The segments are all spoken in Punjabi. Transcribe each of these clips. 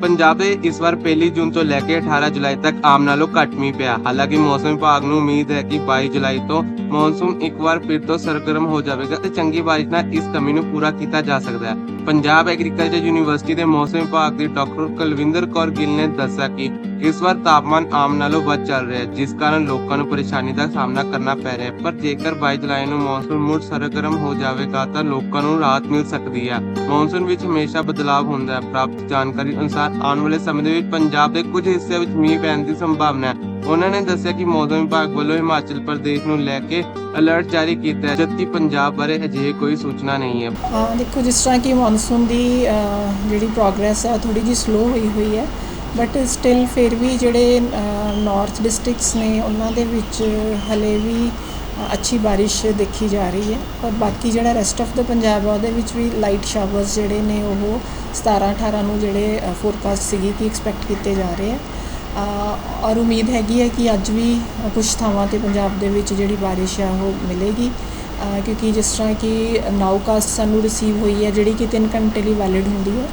ਪੰਜਾਬ ਦੇ ਇਸ ਵਾਰ 1 ਜੂਨ ਤੋਂ ਲੈ ਕੇ 18 ਜੁਲਾਈ ਤੱਕ ਆਮ ਨਾਲੋਂ ਘੱਟ ਮੀਂਹ ਪਿਆ। ਹਾਲਾਂਕਿ ਮੌਸਮ ਵਿਭਾਗ ਨੂੰ ਉਮੀਦ ਹੈ ਕਿ 22 ਜੁਲਾਈ ਤੋਂ ਮੌਨਸੂਨ ਇੱਕ ਵਾਰ ਫਿਰ ਤੋਂ ਸਰਗਰਮ ਹੋ ਜਾਵੇਗਾ ਤੇ ਚੰਗੀ ਬਾਰਿਸ਼ ਨਾਲ ਇਸ ਕਮੀ ਨੂੰ ਪੂਰਾ ਕੀਤਾ ਜਾ ਸਕਦਾ ਹੈ। ਪੰਜਾਬ ਐਗਰੀਕਲਚਰ ਯੂਨੀਵਰਸਿਟੀ ਦੇ ਮੌਸਮ ਵਿਭਾਗ ਦੀ ਡਾਕਟਰ ਕੁਲਵਿੰਦਰ ਕੌਰ ਗਿੱਲ ਨੇ ਦੱਸਿਆ ਕਿ ਇਸ ਵਾਰ ਤਾਪਮਾਨ ਆਮ ਨਾਲੋਂ ਵੱਧ ਚੱਲ ਰਿਹਾ ਹੈ, ਜਿਸ ਕਾਰਨ ਲੋਕਾਂ ਨੂੰ ਪਰੇਸ਼ਾਨੀ ਦਾ ਸਾਹਮਣਾ ਕਰਨਾ ਪੈ ਰਿਹਾ ਹੈ। ਪਰ ਜੇਕਰ 22 ਜੁਲਾਈ ਨੂੰ ਮੌਨਸੂਨ ਮੁੜ ਸਰਗਰਮ ਹੋ ਜਾਵੇਗਾ ਤਾਂ ਲੋਕਾਂ ਨੂੰ ਰਾਹਤ ਮਿਲ ਸਕਦੀ ਹੈ। ਮੌਨਸੂਨ ਵਿੱਚ ਹਮੇਸ਼ਾ ਬਦਲਾਅ ਹੁੰਦਾ ਹੈ। ਪ੍ਰਾਪਤ ਜਾਣਕਾਰੀ ਅਨੁਸਾਰ ਆਉਣ ਵਾਲੇ ਸਮੇਂ ਦੇ ਵਿੱਚ ਪੰਜਾਬ ਦੇ ਕੁਝ ਹਿੱਸਿਆਂ ਵਿੱਚ ਮੀਂਹ ਪੈਣ ਦੀ ਸੰਭਾਵਨਾ ਹੈ। ਉਹਨਾਂ ਨੇ ਦੱਸਿਆ ਕਿ ਮੌਸਮ ਵਿਭਾਗ ਵੱਲੋਂ ਹਿਮਾਚਲ ਪ੍ਰਦੇਸ਼ ਨੂੰ ਲੈ ਕੇ ਅਲਰਟ ਜਾਰੀ ਕੀਤਾ ਹੈ, ਜਦਕਿ ਪੰਜਾਬ ਬਾਰੇ ਅਜਿਹੀ ਕੋਈ ਸੂਚਨਾ ਨਹੀਂ ਹੈ। ਦੇਖੋ, ਜਿਸ ਤਰ੍ਹਾਂ ਕਿ ਮੌਨਸੂਨ ਦੀ ਜਿਹੜੀ ਪ੍ਰੋਗਰੈਸ ਹੈ ਥੋੜੀ ਜਿਹੀ ਸਲੋ ਹੋਈ ਹੋਈ ਹੈ ਬਟ ਸਟਿਲ ਫਿਰ ਵੀ ਜਿਹੜੇ ਨਾਰਥ ਡਿਸਟ੍ਰਿਕਟਸ ਨੇ, ਉਹਨਾਂ ਦੇ ਵਿੱਚ ਹਲੇ ਵੀ ਅੱਛੀ ਬਾਰਿਸ਼ ਦੇਖੀ ਜਾ ਰਹੀ ਹੈ। ਪਰ ਬਾਕੀ ਜਿਹੜਾ ਰੈਸਟ ਆਫ ਦਾ ਪੰਜਾਬ ਹੈ, ਉਹਦੇ ਵਿੱਚ ਵੀ ਲਾਈਟ ਸ਼ਾਵਰਸ ਜਿਹੜੇ ਨੇ, ਉਹ 17 18 ਨੂੰ ਜਿਹੜੇ ਫੋਰਕਾਸਟ ਸੀਗੀ ਕਿ ਐਕਸਪੈਕਟ ਕੀਤੇ ਜਾ ਰਹੇ ਹੈ। ਔਰ ਉਮੀਦ ਹੈਗੀ ਹੈ ਕਿ ਅੱਜ ਵੀ ਕੁਝ ਥਾਵਾਂ ਤੇ ਪੰਜਾਬ ਦੇ ਵਿੱਚ ਜਿਹੜੀ ਬਾਰਿਸ਼ ਆ ਉਹ ਮਿਲੇਗੀ। ਕਿਉਂਕਿ ਜਿਸ ਤਰ੍ਹਾਂ ਕਿ ਨਾਊਕਾਸਟ ਸਾਨੂੰ ਰਿਸੀਵ ਹੋਈ ਹੈ, ਜਿਹੜੀ ਕਿ 3 ਘੰਟੇ ਲਈ ਵੈਲਿਡ ਹੁੰਦੀ ਹੈ,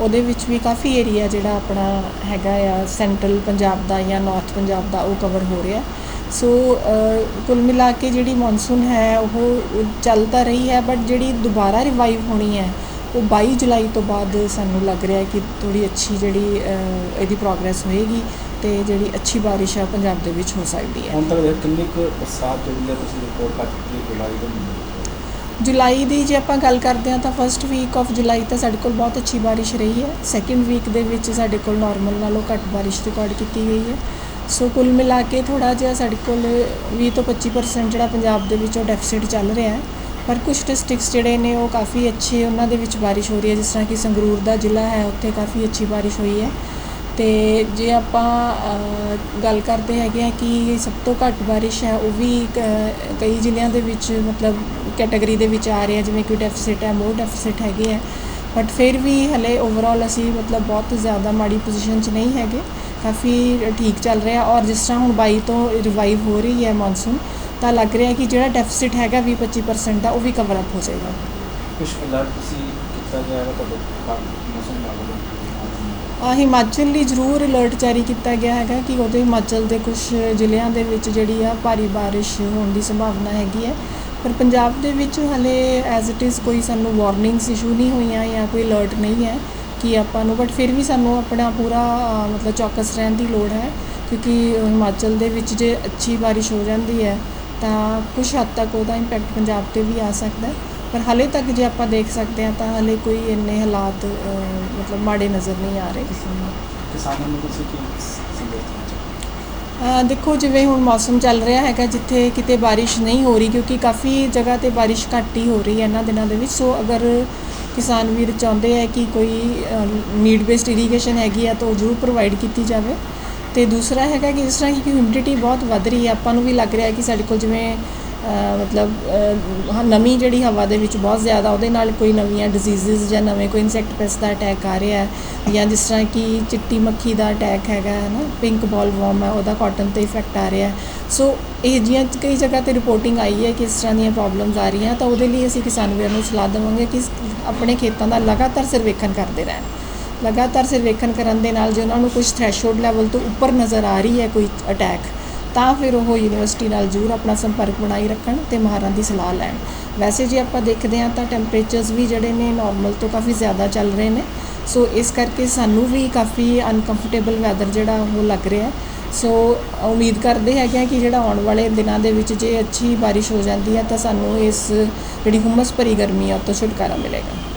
ਉਹਦੇ ਵਿੱਚ ਵੀ ਕਾਫੀ ਏਰੀਆ ਜਿਹੜਾ ਆਪਣਾ ਹੈਗਾ ਆ ਸੈਂਟਰਲ ਪੰਜਾਬ ਦਾ ਜਾਂ ਨਾਰਥ ਪੰਜਾਬ ਦਾ ਉਹ ਕਵਰ ਹੋ ਰਿਹਾ। ਸੋ ਕੁੱਲ ਮਿਲਾ ਕੇ ਜਿਹੜੀ ਮੌਨਸੂਨ ਹੈ, ਉਹ ਚੱਲ ਤਾਂ ਰਹੀ ਹੈ ਬਟ ਜਿਹੜੀ ਦੁਬਾਰਾ ਰਿਵਾਈਵ ਹੋਣੀ ਹੈ ਉਹ 22 ਜੁਲਾਈ ਤੋਂ ਬਾਅਦ ਸਾਨੂੰ ਲੱਗ ਰਿਹਾ ਹੈ ਕਿ ਥੋੜੀ ਅੱਛੀ ਜਿਹੜੀ ਇਹਦੀ ਪ੍ਰੋਗਰੈਸ ਹੋਏਗੀ ਤੇ ਜਿਹੜੀ ਅੱਛੀ ਬਾਰਿਸ਼ ਹੈ ਪੰਜਾਬ ਦੇ ਵਿੱਚ ਹੋ ਸਕਦੀ ਹੈ। ਹੁਣ ਤੱਕ ਦੇ ਕਿੰਨੀ ਕੁ ਬਰਸਾਤ ਜਿਹੜੀ ਹੈ ਤੁਸੀਂ ਰਿਪੋਰਟ ਕਰ ਚੁੱਕੇ ਹੋ ਜੁਲਾਈ ਦੇ ਮਹੀਨੇ? ਜੁਲਾਈ ਦੀ ਜੇ ਆਪਾਂ ਗੱਲ ਕਰਦੇ ਹਾਂ ਤਾਂ ਫਰਸਟ ਵੀਕ ਆਫ ਜੁਲਾਈ ਤਾਂ ਸਾਡੇ ਕੋਲ ਬਹੁਤ ਅੱਛੀ ਬਾਰਿਸ਼ ਰਹੀ ਹੈ। ਸੈਕੰਡ ਵੀਕ ਦੇ ਵਿੱਚ ਸਾਡੇ ਕੋਲ ਨਾਰਮਲ ਨਾਲੋਂ ਘੱਟ ਬਾਰਿਸ਼ ਰਿਕਾਰਡ ਕੀਤੀ ਗਈ ਹੈ। ਸੋ ਕੁੱਲ ਮਿਲਾ ਕੇ ਥੋੜਾ ਜਿਹਾ ਸਾਡੇ ਕੋਲ 20 ਤੋਂ 25% ਜਿਹੜਾ ਪੰਜਾਬ ਦੇ ਵਿੱਚ ਉਹ ਡੈਫਿਸਿਟ ਚੱਲ ਰਿਹਾ ਹੈ। ਪਰ ਕੁਝ ਡਿਸਟ੍ਰਿਕਟਸ ਜਿਹੜੇ ਨੇ ਉਹ ਕਾਫੀ ਅੱਛੇ ਉਹਨਾਂ ਦੇ ਵਿੱਚ ਬਾਰਿਸ਼ ਹੋ ਰਹੀ ਹੈ, ਜਿਸ ਤਰ੍ਹਾਂ ਕਿ ਸੰਗਰੂਰ ਦਾ ਜ਼ਿਲ੍ਹਾ ਹੈ, ਉੱਥੇ ਕਾਫੀ ਅੱਛੀ ਬਾਰਿਸ਼ ਹੋਈ ਹੈ। ਤੇ ਜੇ ਆਪਾਂ ਗੱਲ ਕਰਦੇ ਹੈਗੇ ਆ ਕਿ ਸਭ ਤੋਂ ਘੱਟ ਬਾਰਿਸ਼ ਹੈ, ਉਹ ਵੀ ਕ- ਕਈ ਜ਼ਿਲ੍ਹਿਆਂ ਦੇ ਵਿੱਚ ਮਤਲਬ ਕੈਟਾਗਰੀ ਦੇ ਵਿੱਚ ਆ ਰਿਹਾ, ਜਿਵੇਂ ਕਿ ਡੈਫਿਸਿਟ ਹੈ ਮੋਰ ਡੈਫਿਸਿਟ ਹੈਗੇ ਆ ਬਟ ਫਿਰ ਵੀ ਹਲੇ ਓਵਰਆਲ ਅਸੀਂ ਮਤਲਬ ਬਹੁਤ ਜ਼ਿਆਦਾ ਮਾੜੀ ਪੋਜੀਸ਼ਨ 'ਚ ਨਹੀਂ ਹੈਗੇ। ਕਾਫੀ ਠੀਕ ਚੱਲ ਰਿਹਾ ਔਰ ਜਿਸ ਤਰ੍ਹਾਂ ਹੁਣ 22 ਤੋਂ ਰਿਵਾਈਵ ਹੋ ਰਹੀ ਹੈ ਮੌਨਸੂਨ ਤਾਂ ਲੱਗ ਰਿਹਾ ਕਿ ਜਿਹੜਾ ਡੈਫਿਸਿਟ ਹੈਗਾ 20-25% ਦਾ ਉਹ ਵੀ ਕਵਰ ਅਪ ਹੋ ਜਾਏਗਾ। ਕੁਝ ਅਲਰਟ ਤੁਸੀਂ ਕੀਤਾ ਗਿਆ ਹੈ ਤੁਹਾਡੇ ਬਾਕੀ ਮੌਸਮ ਨਾਲ ਵੱਲੋਂ ਆ ਹਿਮਾਚਲ ਲਈ ਜ਼ਰੂਰ ਅਲਰਟ ਜਾਰੀ ਕੀਤਾ ਗਿਆ ਹੈਗਾ ਕਿ ਉਹਦੇ ਹਿਮਾਚਲ ਦੇ ਕੁਝ ਜ਼ਿਲ੍ਹਿਆਂ ਦੇ ਵਿੱਚ ਜਿਹੜੀ ਆ ਭਾਰੀ ਬਾਰਿਸ਼ ਹੋਣ ਦੀ ਸੰਭਾਵਨਾ ਹੈਗੀ ਹੈ। ਪਰ ਪੰਜਾਬ ਦੇ ਵਿੱਚ ਹਲੇ ਐਜ਼ ਇਟ ਇਜ਼ ਕੋਈ ਸਾਨੂੰ ਵਾਰਨਿੰਗਸ ਇਸ਼ੂ ਨਹੀਂ ਹੋਈਆਂ ਜਾਂ ਕੋਈ ਅਲਰਟ ਨਹੀਂ ਹੈ ਕਿ ਆਪਾਂ ਨੂੰ ਬਟ ਫਿਰ ਵੀ ਸਾਨੂੰ ਆਪਣਾ ਪੂਰਾ ਮਤਲਬ ਚੌਕਸ ਰਹਿਣ ਦੀ ਲੋੜ ਹੈ। ਕਿਉਂਕਿ ਹਿਮਾਚਲ ਦੇ ਵਿੱਚ ਜੇ ਅੱਛੀ ਬਾਰਿਸ਼ ਹੋ ਜਾਂਦੀ ਹੈ ਤਾਂ ਕੁਝ ਹੱਦ ਤੱਕ ਉਹਦਾ ਇੰਪੈਕਟ ਪੰਜਾਬ ਤੇ ਵੀ ਆ ਸਕਦਾ ਪਰ ਹਲੇ ਤੱਕ ਜੇ ਆਪਾਂ ਦੇਖ ਸਕਦੇ ਹਾਂ ਤਾਂ ਹਲੇ ਕੋਈ ਇੰਨੇ ਹਾਲਾਤ ਮਤਲਬ ਮਾੜੇ ਨਜ਼ਰ ਨਹੀਂ ਆ ਰਹੇ। ਕਿਸਾਨਾਂ ਨੂੰ ਤੁਸੀਂ ਕੀ ਸੰਦੇਸ਼ ਦੇਖੋ ਜਿਵੇਂ ਹੁਣ ਮੌਸਮ ਚੱਲ ਰਿਹਾ ਹੈਗਾ ਜਿੱਥੇ ਕਿਤੇ ਬਾਰਿਸ਼ ਨਹੀਂ ਹੋ ਰਹੀ ਕਿਉਂਕਿ ਕਾਫੀ ਜਗ੍ਹਾ ਤੇ ਬਾਰਿਸ਼ ਘੱਟ ਹੀ ਹੋ ਰਹੀ ਹੈ ਇਹਨਾਂ ਦਿਨਾਂ ਦੇ ਵਿੱਚ। ਸੋ ਅਗਰ ਕਿਸਾਨ ਵੀਰ ਚਾਹੁੰਦੇ ਹੈ ਕਿ ਕੋਈ ਨੀਡ ਬੇਸਡ ਇਰੀਗੇਸ਼ਨ ਹੈਗੀ ਆ ਤਾਂ ਉਹ ਜ਼ਰੂਰ ਪ੍ਰੋਵਾਈਡ ਕੀਤੀ ਜਾਵੇ। ਤੇ ਦੂਸਰਾ ਹੈਗਾ ਕਿ ਜਿਸ ਤਰ੍ਹਾਂ ਕਿ ਹਿਊਮਿਡਿਟੀ ਬਹੁਤ ਵੱਧ ਰਹੀ ਹੈ ਆਪਾਂ ਨੂੰ ਵੀ ਲੱਗ ਰਿਹਾ ਕਿ ਸਾਡੇ ਕੋਲ ਜਿਵੇਂ ਮਤਲਬ ਅ, ਨਮੀ ਜਿਹੜੀ ਹਵਾ ਦੇ ਵਿੱਚ ਬਹੁਤ ਜ਼ਿਆਦਾ ਉਹਦੇ ਨਾਲ ਕੋਈ ਨਵੀਆਂ ਡਿਜ਼ੀਜ਼ਸ ਜਾਂ ਨਵੇਂ ਕੋਈ ਇਨਸੈਕਟ ਪੈਸ ਦਾ ਅਟੈਕ ਆ ਰਿਹਾ ਹੈ ਜਾਂ ਜਿਸ ਤਰ੍ਹਾਂ ਕਿ ਚਿੱਟੀ ਮੱਖੀ ਦਾ ਅਟੈਕ ਹੈਗਾ ਹੈ ਨਾ ਪਿੰਕ ਬਾਲ ਵਾਰਮ ਹੈ ਉਹਦਾ ਕਾਟਨ ਤੇ ਇਫੈਕਟ ਆ ਰਿਹਾ ਹੈ। ਸੋ ਇਹ ਜਿਹੀਆਂ ਕਈ ਜਗ੍ਹਾ ਤੇ ਰਿਪੋਰਟਿੰਗ ਆਈ ਹੈ ਕਿ ਇਸ ਤਰ੍ਹਾਂ ਦੀਆਂ ਪ੍ਰੋਬਲਮਸ ਆ ਰਹੀਆਂ ਤਾਂ ਉਹਦੇ ਲਈ ਅਸੀਂ ਕਿਸਾਨ ਵੀਰਾਂ ਨੂੰ ਸਲਾਹ ਦੇਵਾਂਗੇ ਕਿ ਆਪਣੇ ਖੇਤਾਂ ਦਾ ਲਗਾਤਾਰ ਸਰਵੇਖਣ ਕਰਦੇ ਰਹਿਣ। ਲਗਾਤਾਰ ਸਰਵੇਖਣ ਕਰਨ ਦੇ ਨਾਲ ਜੇ ਉਹਨਾਂ ਨੂੰ ਕੁਝ ਥ੍ਰੈਸ਼ੋਲਡ ਲੈਵਲ ਤੋਂ ਉੱਪਰ ਨਜ਼ਰ ਆ ਰਹੀ ਹੈ ਕੋਈ ਅਟੈਕ ਤਾਂ ਫਿਰ ਉਹ ਯੂਨੀਵਰਸਿਟੀ ਨਾਲ ਜ਼ਰੂਰ ਆਪਣਾ ਸੰਪਰਕ ਬਣਾਈ ਰੱਖਣ ਤੇ ਮਾਹਰਾਂ ਦੀ ਸਲਾਹ ਲੈਣ। ਵੈਸੇ ਜੇ ਆਪਾਂ ਦੇਖਦੇ ਹਾਂ ਤਾਂ ਟੈਂਪਰੇਚਰਸ ਵੀ ਜਿਹੜੇ ਨੇ ਨਾਰਮਲ ਤੋਂ ਕਾਫੀ ਜ਼ਿਆਦਾ ਚੱਲ ਰਹੇ ਨੇ। ਸੋ ਇਸ ਕਰਕੇ ਸਾਨੂੰ ਵੀ ਕਾਫੀ ਅਨਕੰਫਰਟੇਬਲ ਵੈਦਰ ਜਿਹੜਾ ਉਹ ਲੱਗ ਰਿਹਾ ਹੈ। ਸੋ ਉਮੀਦ ਕਰਦੇ ਹੈਗੇ ਆ ਕਿ ਜਿਹੜਾ ਆਉਣ ਵਾਲੇ ਦਿਨਾਂ ਦੇ ਵਿੱਚ ਜੇ ਅੱਛੀ ਬਾਰਿਸ਼ ਹੋ ਜਾਂਦੀ ਹੈ ਤਾਂ ਸਾਨੂੰ ਇਸ ਜਿਹੜੀ ਹੁਮਸ ਭਰੀ ਗਰਮੀ ਆ ਉਹ ਤੋਂ ਛੁਟਕਾਰਾ ਮਿਲੇਗਾ।